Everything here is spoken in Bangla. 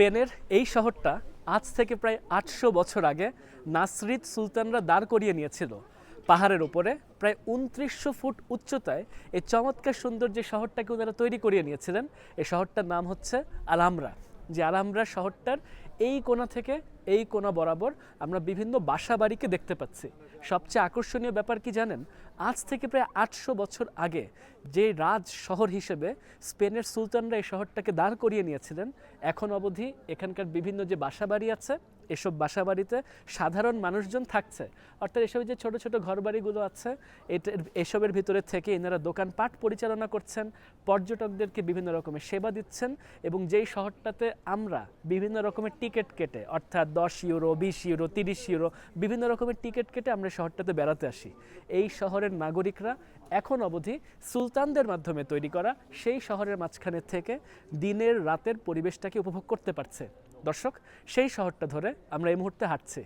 স্পেনের এই শহরটা আজ থেকে প্রায় আটশো বছর আগে নাসরিদ সুলতানরা দাঁড় করিয়ে নিয়েছিল। পাহাড়ের ওপরে প্রায় উনত্রিশশো ফুট উচ্চতায় এই চমৎকার সুন্দর যে শহরটাকে ওনারা তৈরি করিয়ে নিয়েছিলেন। এই শহরটার নাম হচ্ছে আলহামরা। যে আলহামরা শহরটার এই কোণা থেকে এই কোণা বরাবর আমরা বিভিন্ন বাসা বাড়িকে দেখতে পাচ্ছি। সবচেয়ে আকর্ষণীয় ব্যাপার কি জানেন? আজ থেকে প্রায় আটশো বছর আগে যে রাজ শহর হিসেবে স্পেনের সুলতানরা এই শহরটাকে দাঁড় করিয়ে নিয়েছিলেন, এখন অবধি এখানকার বিভিন্ন যে বাসা বাড়ি আছে এসব বাসা বাড়িতে সাধারণ মানুষজন থাকছে। অর্থাৎ এসব যে ছোট ছোট ঘরবাড়িগুলো আছে, এটা, এসবের ভিতরে থেকে এনারা দোকানপাট পরিচালনা করছেন, পর্যটকদেরকে বিভিন্ন রকমের সেবা দিচ্ছেন এবং যেই শহরটাতে আমরা বিভিন্ন রকমের টিকিট কেটে, অর্থাৎ দশ ইউরো, বিশ ইউরো, তিরিশ ইউরো, বিভিন্ন রকমের টিকিট কেটে আমরা শহরটাতে বেড়াতে আসি। এই শহরের নাগরিকরা এখন অবধি সুলতানদের মাধ্যমে তৈরি করা সেই শহরের মাঝখানে থেকে দিনের রাতের পরিবেশটাকে উপভোগ করতে পারছে। দর্শক, সেই শহরটা ধরে আমরা এই মুহূর্তে হাঁটছি।